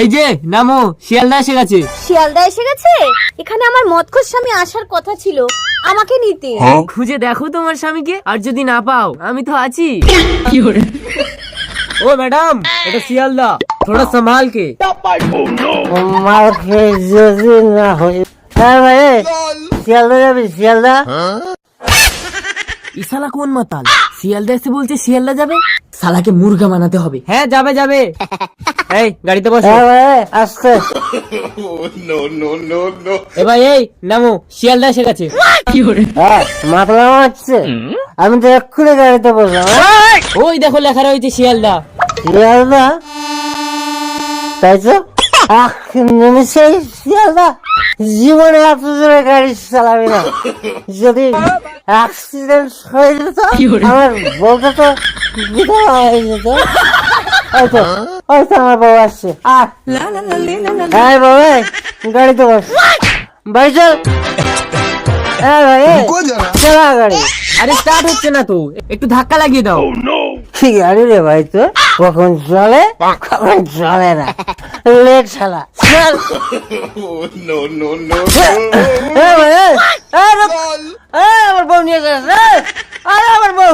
এই যে নামো শিয়ালদা এসে গেছে। শিয়ালদা এসে গেছে? এখানে আমার মৎখর স্বামী আসার কথা ছিল। আমাকে নিতে। খুঁজে দেখো তোমার স্বামীকে আর যদি না পাও আমি তো আছি। ও ম্যাডাম এটা শিয়ালদা। থোড়া সম্ভাল কে যদি না হয়। হ্যাঁ ভাই শিয়ালদা যাবি শিয়ালদা? ইসালা কোন মাতাল? শিয়ালদা এসে বলছে শিয়ালদা যাবে? সালাকে মুরগা বানাতে হবে। হ্যাঁ যাবে যাবে। এই গাড়িতে বসো। হ্যাঁ ভাই আসতে এ ভাই এই নামো শিয়ালদা এসে গেছে হ্যাঁ মাতলা মারছে। আমি তো এক্ষুনি গাড়িতে বসলাম হ্যাঁ? ওই দেখো লেখা রয়েছে শিয়ালদা শিয়ালদা তাই তো? আহ শিয়ালদা জীবনে এত জোরে গাড়ি চালাবি না। যদি অ্যাক্সিডেন্ট হয়ে যেত আমার বলতে তো হয়ে যেত। হয়তো হয়তো আমার বউ আসছে। আহ হ্যাঁ বাবা গাড়িতে বস। ভাই চল হ্যাঁ চালা গাড়ি। আরে স্টার্ট হচ্ছে না তো। একটু ধাক্কা লাগিয়ে দাও। কি গাড়ি রে ভাই তো? কখন চলে? কখন চলে না? লেট চল। এ, আমার বউ নিয়ে যাস আরে আমার বউ।